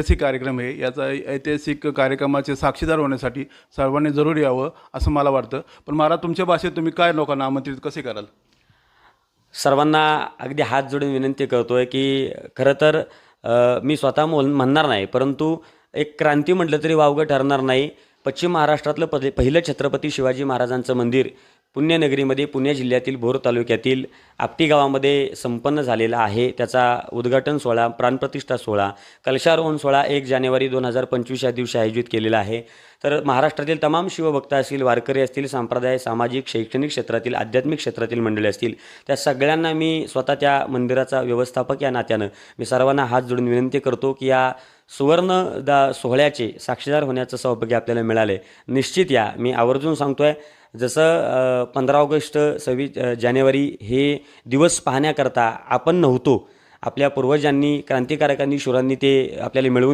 ऐतिहासिक कार्यक्रम आहे. याचा ऐतिहासिक कार्यक्रमाचे साक्षीदार होण्यासाठी सर्वांनी जरूर यावं असं मला वाटतं. पण महाराज तुमच्या भाषेत तुम्ही काय लोकांना आमंत्रित कसे कराल? सर्वांना अगदी हात जोडून विनंती करतो आहे की खरं तर मी स्वतः मोल म्हणणार नाही परंतु एक क्रांती म्हटलं तरी वावगं ठरणार नाही. पश्चिम महाराष्ट्रातलं पहिले पहिलं छत्रपती शिवाजी महाराजांचं मंदिर पुण्यनगरीमध्ये पुणे जिल्ह्यातील भोर तालुक्यातील आपटी गावामध्ये संपन्न झालेला आहे. त्याचा उद्घाटन सोहळा प्राणप्रतिष्ठा सोहळा कलशारोहण सोहळा एक जानेवारी दोन हजार पंचवीस या दिवशी आयोजित केलेला आहे. तर महाराष्ट्रातील तमाम शिवभक्त असतील वारकरी असतील संप्रदाय सामाजिक शैक्षणिक क्षेत्रातील आध्यात्मिक क्षेत्रातील मंडळी असतील त्या सगळ्यांना मी स्वतः त्या मंदिराचा व्यवस्थापक या नात्यानं मी सर्वांना हात जोडून विनंती करतो की या सुवर्ण दा सोहळ्याचे साक्षीदार होण्याचं सौभाग्य आपल्याला मिळाले. निश्चित या. मी आवर्जून सांगतो आहे जसं पंधरा ऑगस्ट सव्वीस जानेवारी हे दिवस पाहण्याकरता आपण नव्हतो. आपल्या पूर्वजांनी क्रांतिकारकांनी शूरांनी ते आपल्याला मिळवून